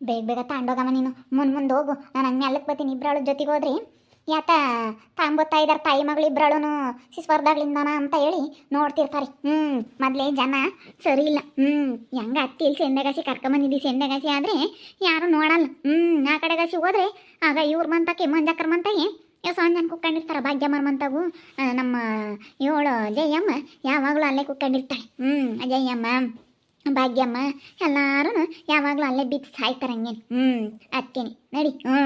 ಬೇಗ ಬೇಗ ತಾಂಡೋಗಮ್ಮ ನೀನು. ಮುಂದೆ ಮುಂದೆ ಹೋಗು. ನಾನು ಹಂಗೆ ಅಲ್ಲಕ್ಕೆ ಬರ್ತೀನಿ. ಇಬ್ಬರಾಳು ಜೊತೆಗೆ ಹೋದ್ರಿ. ಯಾತ ತಾಂಬೋತಾ ಇದ್ದಾರೆ ತಾಯಿ ಮಗಳು ಇಬ್ಬರಳು ಸಿಸ್ವರ್ದಾಗ್ಲಿಂದನ ಅಂತ ಹೇಳಿ ನೋಡ್ತಿರ್ತಾರೆ. ಹ್ಞೂ ಮೊದಲೇ ಜನ ಸರಿ ಇಲ್ಲ. ಹ್ಞೂ ಹೆಂಗ ಅತ್ತಿ ಇಲ್ಲಿ ಸೆಂದೆಗಾಸಿ ಕರ್ಕೊಂಬಂದಿದ್ದಿ ಸೆಂದೆಗಾಸಿ ಆದರೆ ಯಾರು ನೋಡಲ್ಲ. ಹ್ಞೂ ಆ ಕಡೆಗಾಸಿ ಹೋದ್ರೆ ಆಗ ಇವ್ರ ಮಂತಕ್ಕೆ ಮಂಜಕ್ಕರ ಯಾವ ಸಣ್ಣ ಜನ ಕುತ್ಕೊಂಡಿರ್ತಾರೆ ಭಾಗ್ಯಮ್ಮರ ಮಂತಾಗು. ನಮ್ಮ ಇವಳು ಜಯಮ್ಮ ಯಾವಾಗಲೂ ಅಲ್ಲೇ ಕುಕ್ಕಂಡಿರ್ತಾಳೆ ಹ್ಞೂ ಜಯಮ್ಮ ಭಾಗ್ಯಮ್ಮ ಎಲ್ಲಾರು ಯಾವಾಗಲೂ ಅಲ್ಲೇ ಬಿದ್ದು ಸಾಯ್ತಾರಂಗೆ. ಹ್ಮ್. ಹ್ಞೂ ಅತ್ತೇನೆ ನಡಿ. ಹ್ಞೂ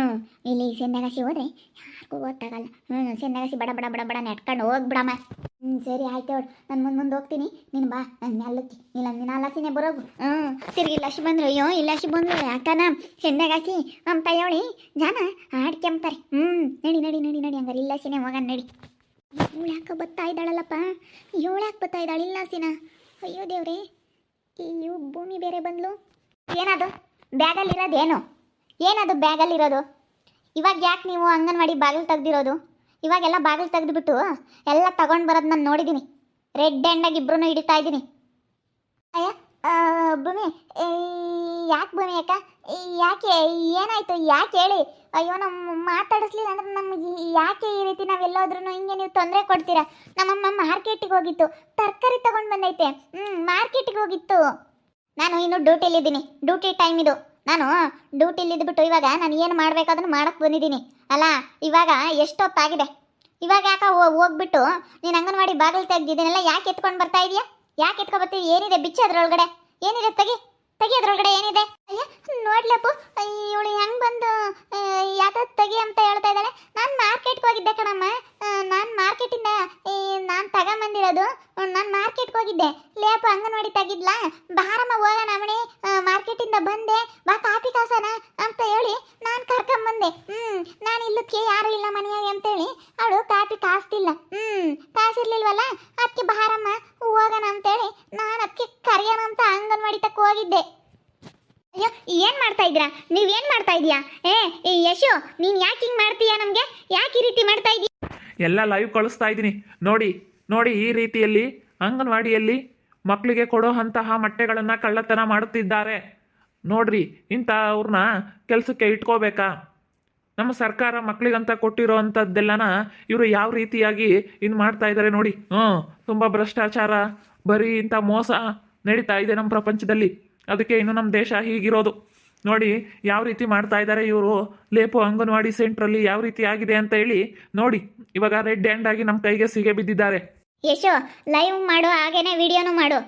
ಇಲ್ಲಿ ಸೆಂದಗಾಸಿ ಹೋದ್ರೆ ಯಾರಿಗೂ ಗೊತ್ತಾಗಲ್ಲ. ಹ್ಞೂ ಸೆಂದಗಾಸಿ ಬಡ ಬಡ ಬಡ ಬಡ ನೆಟ್ಕೊಂಡು ಹೋಗ್ಬಿಡಮ್ಮ. ಹ್ಞೂ ಸರಿ ಆಯ್ತು ಅವಳು ನಾನು ಮುಂದೆ ಮುಂದೆ ಹೋಗ್ತೀನಿ. ನೀನು ಬಾ ನನ್ನ ಅಲ್ಲಕ್ಕೆ ಇಲ್ಲ ನಿನ್ನ ಅಲಸಿನೇ ಬರೋಗು ಹ್ಞೂ ತಿರ್ಗಿ ಲಸಿ ಬಂದ್ರು ಅಯ್ಯೋ ಇಲ್ಲಷ್ಟು ಬಂದ್ರು. ಯಾಕನ? ಸೆಂದಗಾಸಿ ನಮ್ಮ ತಾಯೋಳಿ ಜನ ಆಡ್ಕೊಂತಾರೆ ಹ್ಞೂ ನಡಿ ನಡಿ ನಡಿ ನಡಿ ಹಂಗಾರೆ. ಇಲ್ಲಸಿನೇ ಹೋಗೋಣ ನಡಿ. ಇವಳು ಯಾಕೆ ಬತ್ತಾ ಇದ್ದಾಳಲ್ಲಪ್ಪ? ಇವಳು ಯಾಕೆ ಬತ್ತಾ ಇದ್ದಾಳೆ? ಇಲ್ಲಸಿನ ಅಯ್ಯೋ ದೇವ್ರೇ. ಇವು ಭೂಮಿ ಬೇರೆ ಬಂದ್ಲು? ಏನದು? ಬ್ಯಾಗಲ್ಲಿರೋದು ಏನು ಏನದು ಬ್ಯಾಗಲ್ಲಿರೋದು? ಇವಾಗ ಯಾಕೆ ನೀವು ಅಂಗನವಾಡಿ ಬಾಗಿಲು ತೆಗ್ದಿರೋದು? ಇವಾಗೆಲ್ಲ ಬಾಗಿಲು ತೆಗೆದುಬಿಟ್ಟು ಎಲ್ಲ ತಗೊಂಡು ಬರೋದು ನಾನು ನೋಡಿದ್ದೀನಿ ರೆಡ್ ಹ್ಯಾಂಡಾಗಿ ಇಬ್ಬರೂ ಹಿಡಿತಾ ಇದ್ದೀನಿ. ಅಯ್ಯ ಭೂಮಿ ಯಾಕೆ ಭೂಮಿ ಅಕ್ಕ? ಯಾಕೆ, ಏನಾಯ್ತು? ಯಾಕೆ ಹೇಳಿ? ಅಯ್ಯೋ ನಮ್ಮ ಮಾತಾಡಿಸ್ಲಿಲ್ಲ ಅಂದ್ರೆ ನಮ್ಗೆ ಯಾಕೆ ಈ ರೀತಿ ನಾವೆಲ್ಲೋದ್ರೂ ಹಿಂಗೆ ನೀವು ತೊಂದರೆ ಕೊಡ್ತೀರಾ? ನಮ್ಮಮ್ಮ ಮಾರ್ಕೆಟಿಗೆ ಹೋಗಿತ್ತು. ತರಕಾರಿ ತಗೊಂಡು ಬಂದೈತೆ. ಹ್ಞೂ ಮಾರ್ಕೆಟಿಗೆ ಹೋಗಿತ್ತು. ನಾನು ಇನ್ನು ಡ್ಯೂಟಿಲಿದ್ದೀನಿ. ಡ್ಯೂಟಿ ಟೈಮ್ ಇದು. ನಾನು ಡ್ಯೂಟಿಲಿ ಇದ್ಬಿಟ್ಟು ಇವಾಗ ನಾನು ಏನು ಮಾಡ್ಬೇಕಾದ್ರೂ ಮಾಡಕ್ಕೆ ಬಂದಿದ್ದೀನಿ. ಅಲ್ಲ, ಇವಾಗ ಎಷ್ಟೊತ್ತಾಗಿದೆ ಇವಾಗ ಯಾಕೆ ಹೋಗ್ಬಿಟ್ಟು ನೀನು ಅಂಗನವಾಡಿ ಬಾಗಿಲು ತೆಗ್ದಿದ್ದೀನಲ್ಲ, ಯಾಕೆ ಎತ್ಕೊಂಡು ಬರ್ತಾ ಇದೀಯಾ? ಯಾಕೆ ಎತ್ಕೊ ಬರ್ತೀವಿ ಏನಿದೆ ಬಿಚ್ಚ ಅದರೊಳಗಡೆ ಏನಿದೆ ತೆಗಿ? ತೆಗಿ ಅದ್ರೊಳಗಡೆ ಏನಿದೆ? ಅಯ್ಯ, ನೋಡ್ಲಪ್ಪು, ಇವಳು ಹೆಂಗ್ ಬಂದು ಯಾತ ತೆಗಿ ಅಂತ ಹೇಳ್ತಾ ಇದ್ದಾಳೆ? ನಾನು ಮಾರ್ಕೆಟ್ಗೆ ಹೋಗಿದ್ದೆ ಕಣಮ್ಮ. ನಾನು ಮಾರ್ಕೆಟಿಂದ ನಾನು ತಗೊಂಬಂದಿರೋದು, ನಾನು ಮಾರ್ಕೆಟ್ಗೆ ಹೋಗಿದ್ದೆ. ಲೇಪ ಅಂಗನವಾಡಿ ತೆಗಿದ್ಲಾ? ಬಾರಮ್ಮ, ಹೋಗೋಣ ಅವಣಿ. ಮಾರ್ಕೆಟಿಂದ ಬಂದೆ. ಬಾ ಕಾಪಿ ಕಾಸನ ಅಂತ ಹೇಳಿ ನಾನು ಕರ್ಕೊಂಬಂದೆ. ಹ್ಮ್, ನಾನು ಇಲ್ಲಕ್ಕೆ ಯಾರು ಇಲ್ಲ ಮನೆಯಾಗೆ ಅಂತೇಳಿ. ಅವಳು ಕಾಪಿ ಕಾಸ್ತಿಲ್ಲ. ಹ್ಮ್, ಕಾಸಿರ್ಲಿಲ್ವಲ್ಲ? ಅದಕ್ಕೆ ಬಾರಮ್ಮ ಹೋಗೋಣ ಅಂತೇಳಿ ನಾನು ಅದಕ್ಕೆ ಕರೆಯೋಣ ಅಂತ ಅಂಗನವಾಡಿ ತಕ್ಕ ಹೋಗಿದ್ದೆ. ಅಯ್ಯೋ, ಏನು ಮಾಡ್ತಾ ಇದ್ದೀರಾ? ನೀವು ಏನು ಮಾಡ್ತಾ ಇದೀಯಾ ಏ ಈ ಯಶು, ನೀನು ಯಾಕೆ ಹಿಂಗೆ ಮಾಡ್ತೀಯಾ ನಮಗೆ? ಯಾಕೆ ಈ ರೀತಿ ಮಾಡ್ತಾ ಇದೀಯ ಎಲ್ಲ ಲೈವ್ ಕಳಿಸ್ತಾ ಇದ್ದೀನಿ. ನೋಡಿ ನೋಡಿ ಈ ರೀತಿಯಲ್ಲಿ ಅಂಗನವಾಡಿಯಲ್ಲಿ ಮಕ್ಕಳಿಗೆ ಕೊಡೋ ಅಂತಹ ಮೊಟ್ಟೆಗಳನ್ನು ಕಳ್ಳತನ ಮಾಡುತ್ತಿದ್ದಾರೆ. ನೋಡ್ರಿ ಇಂಥವ್ರನ್ನ ಕೆಲಸಕ್ಕೆ ಇಟ್ಕೋಬೇಕಾ? ನಮ್ಮ ಸರ್ಕಾರ ಮಕ್ಕಳಿಗಂತ ಕೊಟ್ಟಿರೋ ಅಂಥದ್ದೆಲ್ಲನ ಇವರು ಯಾವ ರೀತಿಯಾಗಿ ಇನ್ನು ಮಾಡ್ತಾ ಇದ್ದಾರೆ ನೋಡಿ. ಹ್ಞೂ, ತುಂಬ ಭ್ರಷ್ಟಾಚಾರ, ಬರೀ ಇಂಥ ಮೋಸ ನಡೀತಾ ಇದೆ ನಮ್ಮ ಪ್ರಪಂಚದಲ್ಲಿ. ಅದಕ್ಕೆ ಇನ್ನು ನಮ್ಮ ದೇಶ ಹೀಗಿರೋದು. ನೋಡಿ, ಯಾವ ರೀತಿ ಮಾಡ್ತಾ ಇದ್ದಾರೆ ಇವರು? ಲೇಪು ಅಂಗನವಾಡಿ ಸೆಂಟ್ರಲ್ಲಿ ಯಾವ ರೀತಿ ಆಗಿದೆ ಅಂತ ಹೇಳಿ ನೋಡಿ. ಇವಾಗ ರೆಡ್ ಹ್ಯಾಂಡ್ ಆಗಿ ನಮ್ಮ ಕೈಗೆ ಸಿಗೆ ಬಿದ್ದಿದ್ದಾರೆ. ಯಶೋ, ಲೈವ್ ಮಾಡು ಹಾಗೇನೆ ವಿಡಿಯೋನು ಮಾಡು.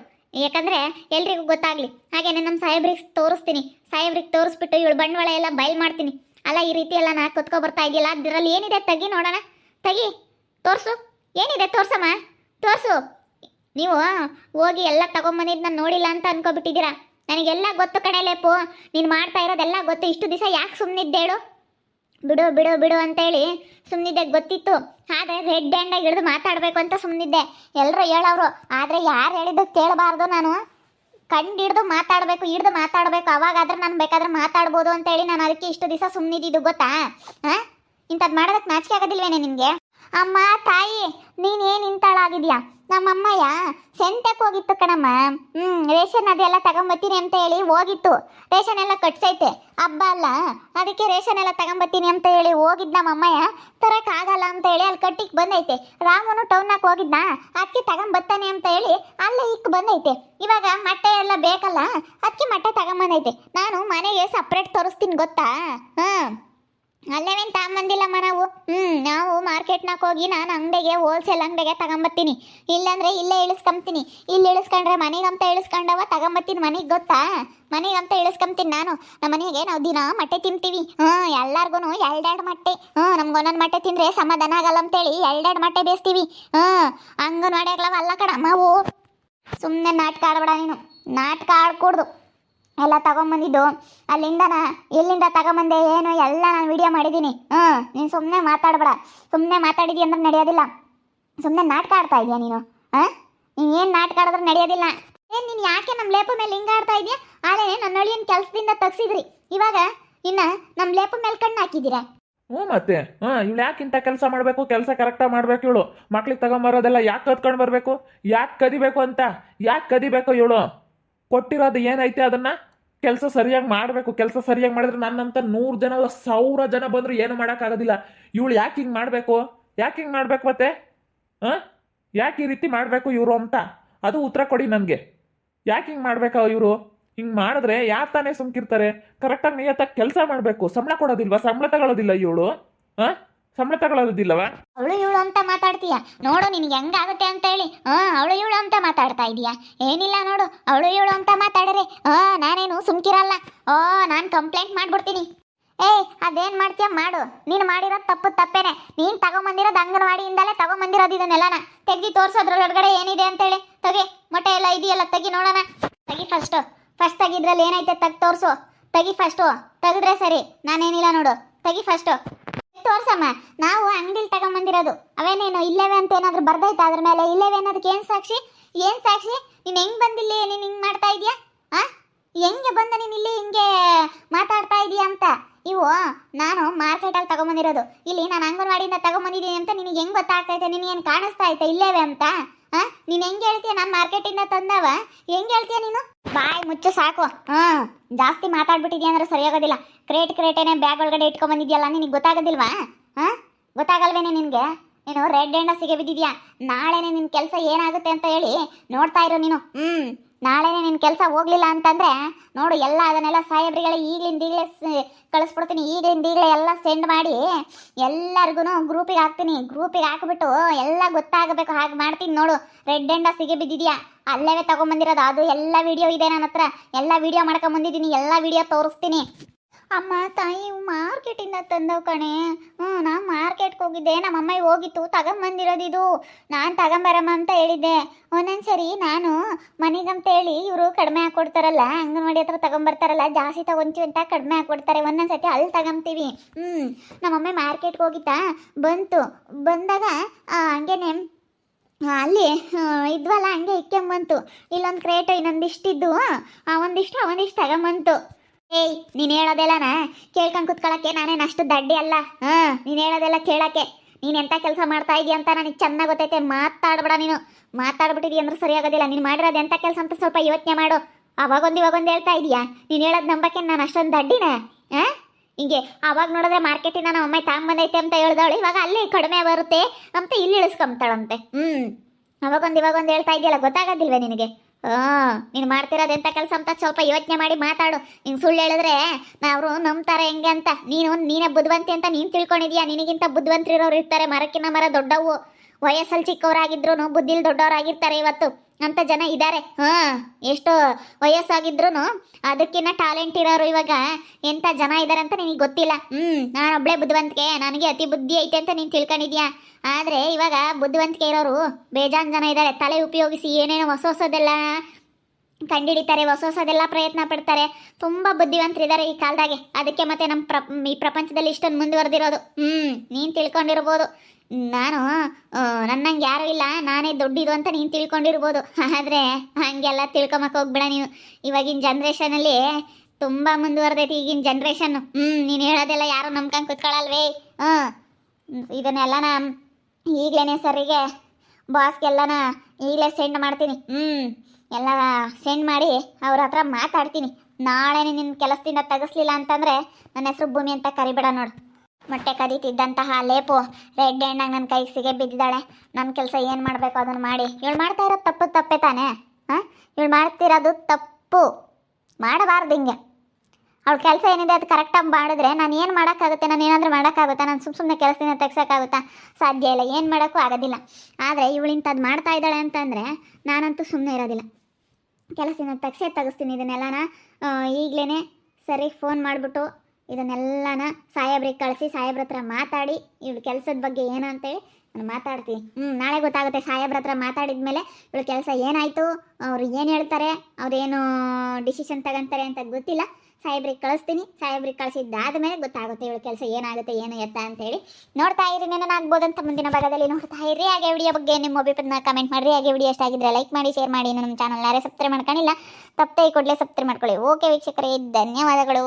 ಯಾಕಂದ್ರೆ ಎಲ್ರಿಗೂ ಗೊತ್ತಾಗ್ಲಿ. ಹಾಗೇನೆ ನಮ್ಮ ಸಾಹೇಬ್ರಿಗೆ ತೋರಿಸ್ತೀನಿ. ಸಾಹೇಬ್ರಿಗೆ ತೋರಿಸ್ಬಿಟ್ಟು ಇವಳು ಬಂಡವಾಳ ಎಲ್ಲ ಬಯಲು ಮಾಡ್ತೀನಿ. ಅಲ್ಲ, ಈ ರೀತಿ ಎಲ್ಲ ನಾ ಕೊತ್ಕೊ ಬರ್ತಾ ಇದೆಯಲ್ಲ ಅದರಲ್ಲಿ ಏನಿದೆ? ತಗಿ ನೋಡೋಣ. ತಗಿ. ತೋರಿಸು. ಏನಿದೆ ತೋರ್ಸಮ್ಮ? ತೋರಿಸು. ನೀವು ಹೋಗಿ ಎಲ್ಲ ತಗೊಂಬಂದಿದ್ದು ನಾನು ನೋಡಿಲ್ಲ ಅಂತ ಅನ್ಕೊಬಿಟ್ಟಿದ್ದೀರಾ? ನನಗೆಲ್ಲ ಗೊತ್ತು ಕಡೆ ಲೇಪು. ನೀನು ಮಾಡ್ತಾ ಇರೋದೆಲ್ಲ ಗೊತ್ತು. ಇಷ್ಟು ದಿವಸ ಯಾಕೆ ಸುಮ್ಮನಿದ್ದೇಳು ಬಿಡು ಬಿಡು ಬಿಡು ಅಂತೇಳಿ ಸುಮ್ಮನಿದ್ದೆ ಗೊತ್ತಿತ್ತು. ಆದರೆ ರೆಡ್ ಹ್ಯಾಂಡಾಗಿ ಹಿಡಿದು ಮಾತಾಡಬೇಕು ಅಂತ ಸುಮ್ಮನಿದ್ದೆ ಎಲ್ಲರೂ ಹೇಳೋರು. ಆದರೆ ಯಾರು ಹೇಳಿದ್ದು ಕೇಳಬಾರ್ದು ನಾನು. ಕಂಡು ಹಿಡ್ದು ಮಾತಾಡಬೇಕು ಹಿಡ್ದು ಮಾತಾಡಬೇಕು. ಅವಾಗಾದ್ರೆ ನಾನು ಬೇಕಾದ್ರೆ ಮಾತಾಡ್ಬೋದು ಅಂತೇಳಿ ನಾನು ಅದಕ್ಕೆ ಇಷ್ಟು ದಿವಸ ಸುಮ್ಮನಿದ್ದು ಗೊತ್ತಾ? ಹಾಂ? ಇಂಥದ್ದು ಮಾಡೋದಕ್ಕೆ ನಾಚಿಕೆ ಆಗೋದಿಲ್ವೇನೆ ನಿನಗೆ ಅಮ್ಮ, ತಾಯಿ ನೀನೇನು ಇಂತಾಳಾಗಿದ್ಯಾ? ನಮ್ಮಮ್ಮಯ್ಯ ಸೆಂಟಕ್ಕೆ ಹೋಗಿತ್ತು ಕಣಮ್ಮ. ಹ್ಞೂ ರೇಷನ್ ಅದೆಲ್ಲ ತಗೊಂಬತ್ತೀನಿ ಅಂತ ಹೇಳಿ ಹೋಗಿತ್ತು. ರೇಷನ್ ಎಲ್ಲ ಕಟ್ಸೈತೆ. ಹಬ್ಬ ಅಲ್ಲ, ಅದಕ್ಕೆ ರೇಷನ್ ಎಲ್ಲ ತಗೊಂಬತ್ತೀನಿ ಅಂತ ಹೇಳಿ ಹೋಗಿದ್ ನಮ್ಮಮ್ಮಯ್ಯ. ತರಕ್ಕಾಗಲ್ಲ ಅಂತ ಹೇಳಿ ಅಲ್ಲಿ ಕಟ್ಟಿಗೆ ಬಂದೈತೆ. ರಾಮನು ಟೌನಕ್ಕೆ ಹೋಗಿದ್ನ? ಅದಕ್ಕೆ ತಗೊಂಬತ್ತಾನೆ ಅಂತ ಹೇಳಿ ಅಲ್ಲೇ ಇಕ್ ಬಂದೈತೆ. ಇವಾಗ ಮೊಟ್ಟೆ ಎಲ್ಲ ಬೇಕಲ್ಲ ಅದಕ್ಕೆ ಮೊಟ್ಟೆ ತಗೊಂಬಂದೈತೆ. ನಾನು ಮನೆಗೆ ಸಪ್ರೇಟ್ ತೋರಿಸ್ತೀನಿ ಗೊತ್ತಾ? ಹಾಂ ಅಲ್ಲೇವೇನು ತಗೊಂಬಂದಿಲ್ಲಮ್ಮ ನಾವು? ಹ್ಞೂ ನಾವು ಮಾರ್ಕೆಟ್ನಾಗ ಹೋಗಿ ನಾನು ಅಂಗಡಿಗೆ ಹೋಲ್ಸೇಲ್ ಅಂಗಡಿಗೆ ತಗೊಂಬತ್ತೀನಿ. ಇಲ್ಲಾಂದರೆ ಇಲ್ಲೇ ಇಳಿಸ್ಕೊಂತೀನಿ ಇಲ್ಲಿ ಇಳಿಸ್ಕೊಂಡ್ರೆ ಮನೆಗಂತ ಇಳಿಸ್ಕೊಂಡವ, ತಗೊಂಬತ್ತೀನಿ ಮನೆಗೆ ಗೊತ್ತಾ? ಮನೆಗಂತ ಇಳಿಸ್ಕೊಂತೀನಿ ನಾನು. ನಮ್ಮ ಮನೆಗೆ ನಾವು ದಿನ ಮೊಟ್ಟೆ ತಿಂತೀವಿ. ಹ್ಞೂ ಎಲ್ಲಾರ್ಗು ಎರಡೆರಡು ಮೊಟ್ಟೆ. ಹ್ಞೂ ನಮ್ಗೆ ಒಂದೊಂದು ಮೊಟ್ಟೆ ತಿಂದರೆ ಸಮಾಧಾನ ಆಗಲ್ಲ ಅಂತೇಳಿ ಎರಡೆರಡು ಮೊಟ್ಟೆ ಬೇಯಿಸ್ತೀವಿ ಹ್ಞೂ ಅಂಗನವಾಡಿಯಾಗ್ಲವ ಅಲ್ಲ ಕಣಮ್ಮವು ಸುಮ್ಮನೆ ನಾಟಕ ಆಡ್ಬೇಡ ನೀನು. ನಾಟಕ ಆಡ್ಕೊಡ್ದು. ಎಲ್ಲ ತಗೊಂಬಂದಿದ್ದು. ಅಲ್ಲಿಂದನ ಎಲ್ಲಿಂದ ತಗೊಂಬಂದೆ, ಏನು, ಎಲ್ಲ ನಾನು ವಿಡಿಯೋ ಮಾಡಿದ್ದೀನಿ. ಹ್ಞೂ, ನೀನು ಸುಮ್ಮನೆ ಮಾತಾಡಬೇಡ. ಸುಮ್ಮನೆ ಮಾತಾಡಿದಿ ಅಂದ್ರೆ ನಡೆಯೋದಿಲ್ಲ. ಸುಮ್ಮನೆ ನಾಟಕ ಆಡ್ತಾ ಇದೀಯ ನೀನು? ಹಾಂ? ನೀನು ಏನು ನಾಟಕ ಆಡಿದ್ರೆ ನಡೆಯೋದಿಲ್ಲ. ಏನು ನೀನು ಯಾಕೆ ನಮ್ಮ ಲೇಪ ಮೇಲೆ ಹಿಂಗೆ ಆಡ್ತಾ ಇದೆಯಾ? ಆಲೇ ನನ್ನ ಅಳಿಯನ ಕೆಲಸದಿಂದ ತಗ್ಸಿದ್ರಿ. ಇವಾಗ ಇನ್ನು ನಮ್ಮ ಲೇಪ ಮೇಲೆ ಕಣ್ಣು ಹಾಕಿದ್ದೀರಾ? ಹ್ಞೂ ಮತ್ತೆ. ಹಾಂ ಇವಳು ಯಾಕೆ ಇಂಥ ಕೆಲಸ ಮಾಡಬೇಕು? ಕೆಲಸ ಕರೆಕ್ಟಾಗಿ ಮಾಡಬೇಕು ಇವಳು. ಮಕ್ಳಿಗೆ ತಗೊಂಬರೋದೆಲ್ಲ ಯಾಕೆ ಕದ್ಕೊಂಡು ಬರಬೇಕು? ಯಾಕೆ ಕದಿಬೇಕು ಅಂತ? ಯಾಕೆ ಕದಿಬೇಕು ಇವಳು? ಕೊಟ್ಟಿರೋದು ಏನೈತೆ ಅದನ್ನು ಕೆಲಸ ಸರಿಯಾಗಿ ಮಾಡಬೇಕು, ಕೆಲಸ ಸರಿಯಾಗಿ ಮಾಡಿದ್ರೆ ನನ್ನಂತ ನೂರು ಜನ ಅಲ್ಲ ಸಾವಿರ ಜನ ಬಂದರೂ ಏನು ಮಾಡೋಕ್ಕಾಗೋದಿಲ್ಲ. ಇವಳು ಯಾಕೆ ಹಿಂಗೆ ಮಾಡಬೇಕು? ಯಾಕೆ ಹಿಂಗೆ ಮಾಡಬೇಕು ಮತ್ತೆ? ಹಾಂ? ಯಾಕೆ ಈ ರೀತಿ ಮಾಡಬೇಕು ಇವರು ಅಂತ? ಅದು ಉತ್ತರ ಕೊಡಿ ನನಗೆ. ಯಾಕೆ ಹಿಂಗೆ ಮಾಡಬೇಕು ಇವರು? ಹಿಂಗೆ ಮಾಡಿದ್ರೆ ಯಾರು ತಾನೇ ಸುಮ್ಕಿರ್ತಾರೆ? ಕರೆಕ್ಟಾಗಿ ನಿಯತ್ತಾಗಿ ಕೆಲಸ ಮಾಡಬೇಕು. ಸಂಬಳ ಕೊಡೋದಿಲ್ವಾ? ಸಂಬಳ ತಗೊಳ್ಳೋದಿಲ್ಲ ಇವಳು. ಹಾಂ? ಸಂಬಳ ತಗೊಳ್ಳೋದಿಲ್ಲವ ಅವಳು ಇವಳು ಅಂತ ಮಾತಾಡ್ತೀಯ? ನೋಡು ನಿನಗೆ ಹೆಂಗಾಗುತ್ತೆ ಅಂತ ಹೇಳಿ. ಹಾ ಅವಳು ಇವಳು ಅಂತ ಮಾತಾಡ್ತಾ ಇದೀಯಾ? ಏನಿಲ್ಲ ನೋಡು, ಅವಳು ಇವಳು ಅಂತ ಮಾತಾಡ್ರೆ. ಹಾ ನಾನೇನು ಸುಮ್ಕಿರಲ್ಲ. ಓ, ನಾನು ಕಂಪ್ಲೇಂಟ್ ಮಾಡ್ಬಿಡ್ತೀನಿ. ಏಯ್, ಅದೇನ್ ಮಾಡ್ತೀಯ? ಮಾಡು. ನೀನು ಮಾಡಿರೋದು ತಪ್ಪು ತಪ್ಪೇನೆ. ನೀನ್ ತಗೊಂಬಂದಿರೋದು ಅಂಗನವಾಡಿಯಿಂದಲೇ ತಗೊಂಬಂದಿರೋದು ಇದನ್ನೆಲ್ಲನ ತೆಗ್ದು ತೋರ್ಸೋದ್ರೊಳಗಡೆ ಏನಿದೆ ಅಂತ ಹೇಳಿ. ತಗಿ, ಮೊಟ್ಟೆ ಎಲ್ಲ ಇದೆಯಲ್ಲ, ತೆಗಿ ನೋಡೋಣ. ತಗಿ ಫಸ್ಟ್ ಫಸ್ಟ್ ತೆಗಿದ್ರಲ್ಲಿ ಏನೈತೆ ತಗ್ ತೋರ್ಸು. ತಗಿ ಫಸ್ಟು ತೆಗೆದ್ರೆ ಸರಿ, ನಾನೇನಿಲ್ಲ ನೋಡು. ತಗಿ ಫಸ್ಟು ತೋರ್ಸಮ್ಮ. ನಾವು ಅಂಗಡಿಲಿ ತಗೊಂಬಂದಿರೋದು. ಅವೇನೇನು ಇಲ್ಲವೇ ಅಂತ ಏನಾದ್ರು ಬರ್ದೈತ ಅದ್ರ ಮೇಲೆ? ಇಲ್ಲವೇ ಅನ್ನೋದಕ್ಕೆ ಏನು ಸಾಕ್ಷಿ? ಏನು ಸಾಕ್ಷಿ? ನೀನು ಹೆಂಗ್ ಬಂದಿಲ್ಲಿ? ನೀನು ಹಿಂಗೆ ಮಾಡ್ತಾ ಇದೀಯಾ? ಆ? ಹೆಂಗೆ ಬಂದ ನೀನು ಇಲ್ಲಿ ಹಿಂಗೆ ಮಾತಾಡ್ತಾ ಇದೀಯಾ ಅಂತ? ಇವು, ನಾನು ಮಾರ್ಕೆಟಲ್ಲಿ ತಗೊಂಬಂದಿರೋದು. ಇಲ್ಲಿ ನಾನು ಅಂಗನವಾಡಿಯಿಂದ ತಗೊಂಬಂದಿದ್ದೀನಿ ಅಂತ ನಿನಗೆ ಹೆಂಗ್ ಗೊತ್ತಾಗ್ತೈತೆ ಏನು ಕಾಣಿಸ್ತಾ ಐತೆ? ಇಲ್ಲೇವೆ ಅಂತ? ನೀನು ಹೆಂಗೆ ಹೇಳ್ತೀಯ? ನಾನು ಮಾರ್ಕೆಟಿಂದ ತಂದವ. ಹೆಂಗೆ ಹೇಳ್ತೀಯ ನೀನು? ಬಾಯ್ ಮುಚ್ಚು, ಸಾಕು. ಹಾಂ ಜಾಸ್ತಿ ಮಾತಾಡ್ಬಿಟ್ಟಿದ್ಯಾ ಅಂದ್ರೆ ಸರಿಯಾಗೋದಿಲ್ಲ. ಕ್ರೇಟ್ ಕ್ರೇಟೇನೆ ಬ್ಯಾಗ್ ಒಳಗಡೆ ಇಟ್ಕೊಂಬಂದಿದ್ಯಲ್ಲ ನಿನಗೆ ಗೊತ್ತಾಗೋದಿಲ್ವಾ? ಹಾಂ? ಗೊತ್ತಾಗಲ್ವೇನೆ ನಿನಗೆ? ನೀನು ರೆಡ್ ಎಂಡ ಸಿಗೆ ಬಿದ್ದಿದ್ಯಾ ನಾಳೆನೆ ನಿನ್ನ ಕೆಲಸ ಏನಾಗುತ್ತೆ ಅಂತ ಹೇಳಿ ನೋಡ್ತಾ ಇರೋ ನೀನು. ಹ್ಞೂ ನಾಳೆನೆ ನಿನ್ನ ಕೆಲಸ ಹೋಗ್ಲಿಲ್ಲ ಅಂತಂದ್ರೆ ನೋಡು ಎಲ್ಲ ಅದನ್ನೆಲ್ಲ ಸಾಹೇಬ್ರಿಗಳೇ ಈಗ್ಲಿಂದ ಈಗಲೇ ಕಳಿಸ್ಬಿಡ್ತೀನಿ, ಈಗ್ಲಿಂದ ಈಗಲೇ ಎಲ್ಲ ಸೆಂಡ್ ಮಾಡಿ ಎಲ್ಲರಿಗೂ ಗ್ರೂಪಿಗೆ ಹಾಕ್ತೀನಿ ಗ್ರೂಪಿಗೆ ಹಾಕಿಬಿಟ್ಟು ಎಲ್ಲ ಗೊತ್ತಾಗಬೇಕು, ಹಾಗೆ ಮಾಡ್ತೀನಿ ನೋಡು. ರೆಡ್ ಎಂಡ ಸಿಗಿ ಬಿದ್ದಿದ್ಯಾ? ಅಲ್ಲವೇ ತೊಗೊಂಬಂದಿರೋದು, ಅದು ಎಲ್ಲ ವಿಡಿಯೋ ಇದೆ ನನ್ನ ಹತ್ರ. ಎಲ್ಲ ವಿಡಿಯೋ ಮಾಡ್ಕೊಂಬಂದಿದ್ದೀನಿ, ಎಲ್ಲ ವಿಡಿಯೋ ತೋರಿಸ್ತೀನಿ. ಅಮ್ಮ, ತಾಯಿ ಮಾರ್ಕೆಟಿಂದ ತಂದವು ಕಣೆ. ಹ್ಞೂ ನಾನು ಮಾರ್ಕೆಟ್ಗೆ ಹೋಗಿದ್ದೆ. ನಮ್ಮ ಅಮ್ಮ ಹೋಗಿತ್ತು. ತಗೊಂಬಂದಿರೋದು ಇದು ನಾನು ತಗೊಂಬರಮ್ಮ ಅಂತ ಹೇಳಿದ್ದೆ. ಒಂದೊಂದ್ಸರಿ ನಾನು ಮನೆಗಂತ ಹೇಳಿ ಇವರು ಕಡಿಮೆ ಹಾಕ್ಕೊಡ್ತಾರಲ್ಲ ಅಂಗನವಾಡಿ ಹತ್ರ ತಗೊಂಬರ್ತಾರಲ್ಲ, ಜಾಸ್ತಿ ತಗೊಂತೀವಿ ಅಂತ ಕಡಿಮೆ ಹಾಕ್ಕೊಡ್ತಾರೆ ಒಂದೊಂದ್ಸತಿ ಅಲ್ಲಿ ತಗೊಂತೀವಿ. ಹ್ಞೂ ನಮ್ಮಮ್ಮ ಮಾರ್ಕೆಟ್ಗೆ ಹೋಗಿತ್ತಾ? ಬಂತು. ಬಂದಾಗ ಹಂಗೇನೆ ಅಲ್ಲಿ ಇದ್ವಲ್ಲ, ಹಂಗೆ ಇಕ್ಕೊಂಬಂತು. ಇಲ್ಲೊಂದು ಕ್ರೇಟ್ ಇನ್ನೊಂದಿಷ್ಟಿದ್ದು. ಆ, ಒಂದಿಷ್ಟು ಆ, ಒಂದಿಷ್ಟು ತಗೊಂಬಂತು. ಏಯ್, ನೀನು ಹೇಳೋದೆಲ್ಲನ? ಕೇಳ್ಕೊಂಡ್ ಕುತ್ಕೊಳಕ್ಕೆ ನಾನೇನು ಅಷ್ಟು ದಡ್ಡಿ ಅಲ್ಲ. ಹಾಂ, ನೀನು ಹೇಳೋದೆಲ್ಲ ಕೇಳಕ್ಕೆ. ನೀನು ಎಂತ ಕೆಲಸ ಮಾಡ್ತಾ ಇದೀಯ ಅಂತ ನನಗೆ ಚೆನ್ನಾಗಿ ಗೊತ್ತೈತೆ. ಮಾತಾಡ್ಬೇಡ ನೀನು. ಮಾತಾಡ್ಬಿಟ್ಟಿದೀಯ ಅಂದ್ರೆ ಸರಿಯಾಗೋದಿಲ್ಲ ನೀನು ಮಾಡಿರೋದು ಎಂತ ಕೆಲಸ ಅಂತ ಸ್ವಲ್ಪ ಯೋಚನೆ ಮಾಡು. ಅವಾಗೊಂದು ಇವಾಗೊಂದು ಹೇಳ್ತಾ ಇದೀಯಾ. ನೀನು ಹೇಳೋದು ನಂಬಕ್ಕೆ ನಾನು ಅಷ್ಟೊಂದು ದಡ್ಡಿನ? ಹಾಂ? ಹಿಂಗೆ ಅವಾಗ ನೋಡಿದ್ರೆ ಮಾರ್ಕೆಟಿಂದ ನಮ್ಮ ಅಮ್ಮ ತಗೊಂಬಂದೈತೆ ಅಂತ ಹೇಳ್ದವಳು. ಇವಾಗ ಅಲ್ಲಿ ಕಡಿಮೆ ಬರುತ್ತೆ ಅಂತ ಇಲ್ಲಿ ಇಳಿಸ್ಕೊಂಬ್ತಾಳಂತೆ. ಹ್ಞೂ ಅವಾಗೊಂದು ಇವಾಗೊಂದು ಹೇಳ್ತಾ ಇದೆಯಲ್ಲ, ಗೊತ್ತಾಗೋದಿಲ್ವೇ ನಿನಗೆ? ನೀನು ಮಾಡ್ತಿರೋದು ಎಂಥ ಕೆಲಸ ಅಂತ ಸ್ವಲ್ಪ ಯೋಚನೆ ಮಾಡಿ ಮಾತಾಡು. ನೀನು ಸುಳ್ಳು ಹೇಳಿದ್ರೆ ಅವರು ನಂಬ್ತಾರೆ ಹೆಂಗೆ ಅಂತ. ನೀನು, ನೀನೇ ಬುದ್ಧಿವಂತಿ ಅಂತ ನೀನು ತಿಳ್ಕೊಂಡಿದ್ಯಾ? ನಿನಗಿಂತ ಬುದ್ಧಿವಂತರಿರೋರು ಇರ್ತಾರೆ ಮರಕ್ಕಿನ ಮರ ದೊಡ್ಡವು. ವಯಸ್ಸಲ್ಲಿ ಚಿಕ್ಕವರಾಗಿದ್ರು ಬುದ್ಧಿಲಿ ದೊಡ್ಡವರಾಗಿರ್ತಾರೆ ಇವತ್ತು. ಅಂತ ಜನ ಇದ್ದಾರೆ ಹಾಂ, ಎಷ್ಟು ವಯಸ್ಸಾಗಿದ್ರು ಅದಕ್ಕಿಂತ ಟ್ಯಾಲೆಂಟ್ ಇರೋರು ಇವಾಗ ಎಂಥ ಜನ ಇದ್ದಾರೆ ಅಂತ ನಿನಗೆ ಗೊತ್ತಿಲ್ಲ. ಹ್ಞೂ ನಾನು ಒಬ್ಳೆ ಬುದ್ಧಿವಂತಿಕೆ, ನನಗೆ ಅತಿ ಬುದ್ಧಿ ಐತೆ ಅಂತ ನೀನು ತಿಳ್ಕೊಂಡಿದ್ಯಾ? ಆದರೆ ಇವಾಗ ಬುದ್ಧಿವಂತಿಕೆ ಇರೋರು ಬೇಜಾನ್ ಜನ ಇದ್ದಾರೆ ತಲೆ ಉಪಯೋಗಿಸಿ ಏನೇನೋ ಹೊಸ ಹೊಸದೆಲ್ಲ ಕಂಡಿಡಿತಾರೆ, ಹೊಸ ಹೊಸದೆಲ್ಲ ಪ್ರಯತ್ನ ಪಡ್ತಾರೆ. ತುಂಬ ಬುದ್ಧಿವಂತರಿದ್ದಾರೆ ಈ ಕಾಲದಾಗೆ. ಅದಕ್ಕೆ ಮತ್ತೆ ನಮ್ಮ ಪ್ರ ಈ ಪ್ರಪಂಚದಲ್ಲಿ ಇಷ್ಟೊಂದು ಮುಂದುವರೆದಿರೋದು. ಹ್ಞೂ ನೀನು ತಿಳ್ಕೊಂಡಿರ್ಬೋದು. ನಾನು ನನ್ನಂಗೆ ಯಾರೂ ಇಲ್ಲ, ನಾನೇ ದೊಡ್ಡಿದು ಅಂತ ನೀನು ತಿಳ್ಕೊಂಡಿರ್ಬೋದು. ಆದರೆ, ಹಾಗೆಲ್ಲ ತಿಳ್ಕೊಂಬಕ್ಕೆ ಹೋಗ್ಬೇಡ ನೀನು. ಇವಾಗಿನ ಜನ್ರೇಷನಲ್ಲಿ ತುಂಬ ಮುಂದುವರೆದೈತಿ ಈಗಿನ ಜನ್ರೇಷನ್ನು. ಹ್ಞೂ ನೀನು ಹೇಳೋದೆಲ್ಲ ಯಾರು ನಂಬ್ಕೊಂಡು ಕುತ್ಕೊಳ್ಳಲ್ವೇ ಇದನ್ನೆಲ್ಲ ನಾ ಈಗಲೇ ಸರಿಗೆ ಬಾಸ್ಗೆಲ್ಲನ ಈಗಲೇ ಸೆಂಡ್ ಮಾಡ್ತೀನಿ. ಹ್ಞೂ ಎಲ್ಲ ಸೆಂಡ್ ಮಾಡಿ ಅವ್ರ ಹತ್ರ ಮಾತಾಡ್ತೀನಿ. ನಾಳೆ ನಿನ್ನ ಕೆಲಸದಿಂದ ತೆಗಿಸ್ಲಿಲ್ಲ ಅಂತಂದರೆ ನನ್ನ ಹೆಸರು ಭೂಮಿ ಅಂತ ಕರಿಬೇಡ ನೋಡು. ಮೊಟ್ಟೆ ಕದೀತಿದ್ದಂತಹ ಲೇಪು ರೆಡ್ ಹೆಣ್ಣಾಗ ನನ್ನ ಕೈಗೆ ಸಿಗೆ ಬಿದ್ದಿದ್ದಾಳೆ. ನನ್ನ ಕೆಲಸ ಏನು ಮಾಡಬೇಕು ಅದನ್ನು ಮಾಡಿ. ಇವಳು ಮಾಡ್ತಾ ಇರೋದು ತಪ್ಪು ತಪ್ಪೇ ತಾನೆ? ಹಾಂ? ಇವಳು ಮಾಡ್ತಿರೋದು ತಪ್ಪು. ಮಾಡಬಾರ್ದು ಹಿಂಗೆ. ಅವ್ಳ ಕೆಲಸ ಏನಿದೆ ಅದು ಕರೆಕ್ಟಾಗಿ ಮಾಡಿದ್ರೆ ನಾನು ಏನು ಮಾಡೋಕ್ಕಾಗುತ್ತೆ, ನಾನು ಏನಾದರೂ ಮಾಡೋಕ್ಕಾಗುತ್ತಾ? ನಾನು ಸುಮ್ಮ ಸುಮ್ಮನೆ ಕೆಲಸದಿಂದ ತೆಗ್ಸೋಕ್ಕಾಗುತ್ತಾ? ಸಾಧ್ಯ ಇಲ್ಲ, ಏನು ಮಾಡೋಕ್ಕೂ ಆಗೋದಿಲ್ಲ. ಆದರೆ ಇವಳಿಂಥದ್ದು ಮಾಡ್ತಾ ಇದ್ದಾಳೆ ಅಂತಂದರೆ ನಾನಂತೂ ಸುಮ್ಮನೆ ಇರೋದಿಲ್ಲ. ಕೆಲಸದಿಂದ ತೆಗ್ಸೇ ತೆಗಿಸ್ತೀನಿ ಇದನ್ನೆಲ್ಲನ. ಈಗಲೇ ಸರಿ ಫೋನ್ ಮಾಡಿಬಿಟ್ಟು ಇದನ್ನೆಲ್ಲನ ಸಾಹೇಬ್ರಿಗೆ ಕಳಿಸಿ, ಸಾಹೇಬ್ರ ಹತ್ರ ಮಾತಾಡಿ, ಇವಳು ಕೆಲಸದ ಬಗ್ಗೆ ಏನು ಅಂತೇಳಿ ನಾನು ಮಾತಾಡ್ತೀನಿ. ಹ್ಞೂ ನಾಳೆ ಗೊತ್ತಾಗುತ್ತೆ. ಸಾಹೇಬ್ರ ಹತ್ರ ಮಾತಾಡಿದ ಮೇಲೆ ಇವಳು ಕೆಲಸ ಏನಾಯಿತು, ಅವ್ರು ಏನು ಹೇಳ್ತಾರೆ, ಅವ್ರೇನು ಡಿಸಿಷನ್ ತಗೊಂತಾರೆ ಅಂತ ಗೊತ್ತಿಲ್ಲ. ಸಾಹೇಬ್ರಿಗೆ ಕಳಿಸ್ತೀನಿ. ಸಾಹೇಬ್ರಿಗೆ ಕಳಿಸಿದ್ದಾದ ಮೇಲೆ ಗೊತ್ತಾಗುತ್ತೆ ಇವಳು ಕೆಲಸ ಏನಾಗುತ್ತೆ, ಏನು ಎತ್ತ ಅಂತೇಳಿ. ನೋಡ್ತಾ ಇರಿ ಅಂತ ಮುಂದಿನ ಭಾಗದಲ್ಲಿ ನೋಡ್ತಾ ಇರಿ. ಹಾಗೆ ವಿಡಿಯೋ ಬಗ್ಗೆ ನಿಮ್ಮ ಅಭಿಪ್ರಾಯನ ಕಮೆಂಟ್ ಮಾಡಿರಿ. ಹಾಗೆ ವಿಡಿಯೋ ಎಷ್ಟಾಗಿದ್ರೆ ಲೈಕ್ ಮಾಡಿ ಶೇರ್ ಮಾಡಿ. ನಮ್ಮ ಚಾನಲ್ ಯಾರೇ ಸಬ್ಸ್ಕ್ರೈಬ್ ಮಾಡ್ಕೊಂಡಿಲ್ಲ ತಪ್ಪೇ ಕೂಡಲೇ ಸಬ್ಸ್ಕ್ರೈಬ್ ಮಾಡ್ಕೊಳ್ಳಿ. ಓಕೆ ವೀಕ್ಷಕರೇ, ಧನ್ಯವಾದಗಳು.